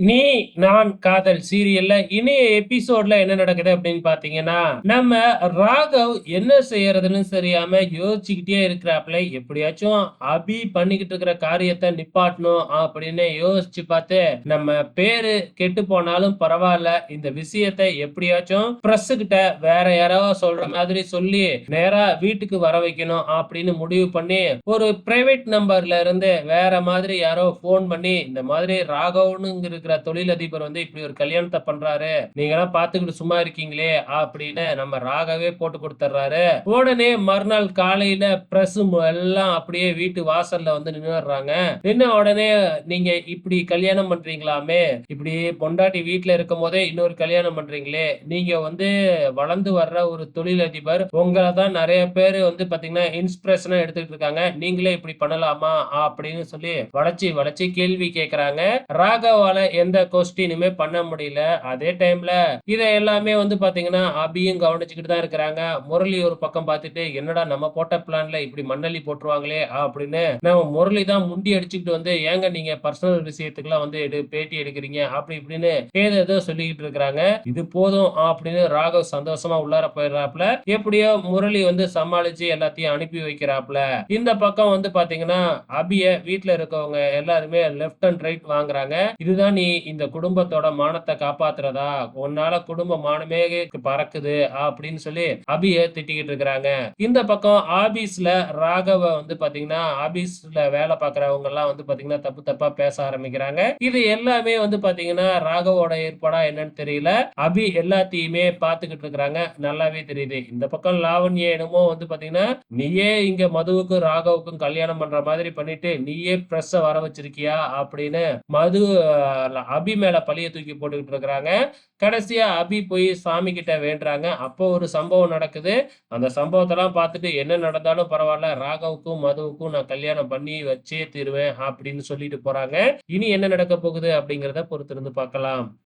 நீ நான் காதல் சீரியல்ல இனிய எபிசோட்ல என்ன நடக்குது அப்படின்னு பாத்தீங்கன்னா நம்ம ராகவ் என்ன செய்யறதுன்னு தெரியாம யோசிச்சுக்கிட்டே இருக்கிறாப்ல எப்படியாச்சும் அபி பண்ணிக்கிட்டு இருக்கிற காரியத்தை நிப்பாட்டணும் அப்படின்னு யோசிச்சு பார்த்து நம்ம பேரு கெட்டு போனாலும் பரவாயில்ல இந்த விஷயத்தை எப்படியாச்சும் பிரஸ் கிட்ட வேற யாராவது சொல்ற மாதிரி சொல்லி நேரா வீட்டுக்கு வர வைக்கணும் அப்படின்னு முடிவு பண்ணி ஒரு பிரைவேட் நம்பர்ல இருந்து வேற மாதிரி யாரோ ஃபோன் பண்ணி இந்த மாதிரி ராகவ்னு இருக்கிற தொழிலதிபர் வந்து இப்படி ஒரு கல்யாணத்தை பண்றாரு. நீங்க எல்லாம் பாத்துக்கிட்டு சும்மா இருக்கீங்களே அப்படின்னு நம்ம ராகவே போட்டு கொடுத்துட்றாரு உடனே மறுநாள் காலையில பிரஸ் எல்லாம் அப்படியே வீட்டு வாசல்ல வந்து நின்னுடுறாங்க. நின்ன உடனே நீங்க இப்படி கல்யாணம் பண்றீங்களாமே? இப்படி பொண்டாட்டி வீட்டுல இருக்கும் போதே இன்னொரு கல்யாணம் பண்றீங்களே? நீங்க வந்து வளர்ந்து வர்ற ஒரு தொழிலதிபர் உங்களை தான் நிறைய பேர் வந்து பாத்தீங்கன்னா இன்ஸ்பிரேஷனா எடுத்துக்கிட்டு இருக்காங்க. நீங்களே இப்படி பண்ணலாமா? அப்படின்னு சொல்லி வளைச்சி வளைச்சி கேள்வி கேட்கறாங்க ராகவால எந்த கொஸ்டினுமே பண்ண முடியல. அதே டைம்ல இதை எல்லாமே வந்து பாத்தீங்கன்னா அபியும் கவனிச்சுக்கிட்டு தான் இருக்கிறாங்க. முரளி ஒரு பக்கம் பார்த்துட்டு என்னடா நம்ம போட்ட பிளான்ல இப்படி மண்ணள்ளி போட்டுருவாங்களே? அப்படின்னு நம்ம முரளி தான் முண்டி அடிச்சுக்கிட்டு வந்து ஏங்க நீங்க பர்சனல் விஷயத்துக்குலாம் வந்து எடு பேட்டி எடுக்கிறீங்க? அப்படி இப்படின்னு ஏதோ ஏதோ சொல்லிக்கிட்டு இருக்கிறாங்க. இது போதும் அப்படின்னு ராகவ் சந்தோஷமா உள்ளார போயிடுறாப்ல எப்படியோ முரளி வந்து சமாளிச்சு எல்லாத்தையும் அனுப்பி வைக்கிறாப்ல இந்த பக்கம் வந்து பாத்தீங்கன்னா அபிய வீட்டுல இருக்கவங்க எல்லாருமே லெஃப்ட் அண்ட் ரைட் வாங்குறாங்க. இதுதான் நீ இந்த குடும்பத்தோட மானத்தை காப்பாத்துறதா? உன்னால குடும்ப மானமே பறக்குது அப்படின்னு சொல்லி அபிய திட்டிக்கிட்டு இருக்கிறாங்க. இந்த பக்கம் ஆபீஸ்ல ராகவ வந்து பாத்தீங்கன்னா ஆபீஸ்ல வேலை பாக்குறவங்க எல்லாம் வந்து பாத்தீங்கன்னா தப்பு தப்பா பேச ஆரம்பிக்கிறாங்க. இது எல்லாமே வந்து பாத்தீங்கன்னா ராகவோட ஏற்பாடா என்னன்னு தெரியல. அபி எல்லாத்தையுமே பாத்துக்கிட்டு இருக்கிறாங்க. நல்லாவே தெரியுது. இந்த பக்கம் லாவண்ய என்னமோ வந்து பாத்தீங்கன்னா நீயே இங்க மதுவுக்கும் ராகவுக்கும் கல்யாணம் பண்ற மாதிரி பண்ணிட்டு நீயே பிரஸ் வர வச்சிருக்கியா அப்படின்னு மது வரல அபி மேல பழிய தூக்கி போட்டுக்கிட்டு இருக்கிறாங்க. கடைசியா அபி போய் சாமி கிட்ட வேண்டுறாங்க. அப்போ ஒரு சம்பவம் நடக்குது. அந்த சம்பவத்தெல்லாம் பார்த்துட்டு என்ன நடந்தாலும் பரவாயில்ல ராகவுக்கும் மதுவுக்கும் நான் கல்யாணம் பண்ணி வச்சே தீருவேன் அப்படின்னு சொல்லிட்டு போறாங்க. இனி என்ன நடக்க போகுது அப்படிங்கிறத பொறுத்திருந்து பார்க்கலாம்.